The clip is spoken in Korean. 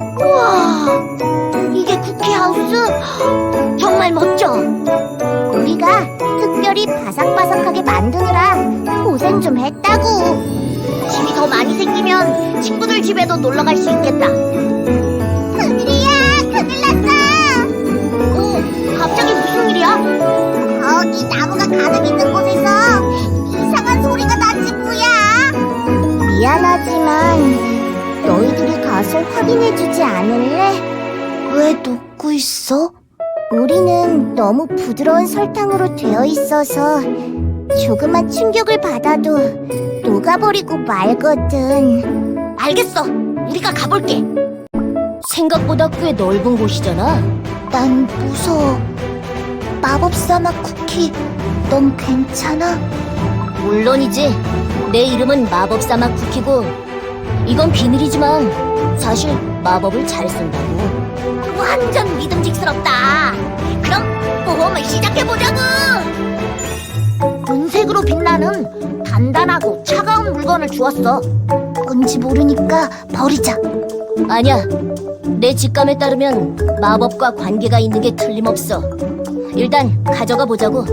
우와, 이게 쿠키하우스? 정말 멋져. 우리가 특별히 바삭바삭하게 만드느라 고생 좀 했다고. 집이 더 많이 생기면 친구들 집에도 놀러 갈 수 있겠다. 큰일이야, 큰일 났어. 오, 갑자기 무슨 일이야? 거기 나무가 가득 있는 곳에서 이상한 소리가 났지 뭐야. 미안하지만 확인해주지 않을래? 왜 놓고 있어? 우리는 너무 부드러운 설탕으로 되어 있어서 조그만 충격을 받아도 녹아버리고 말거든. 알겠어. 우리가 가볼게. 생각보다 꽤 넓은 곳이잖아. 난 무서워. 마법사 맛 쿠키, 넌 괜찮아? 물론이지. 내 이름은 마법사 맛 쿠키고 이건 비밀이지만 사실 마법을 잘 쓴다고. 완전 믿음직스럽다. 그럼 모험을 시작해보자고. 은색으로 빛나는 단단하고 차가운 물건을 주었어. 뭔지 모르니까 버리자. 아니야. 내 직감에 따르면 마법과 관계가 있는 게 틀림없어. 일단 가져가 보자고.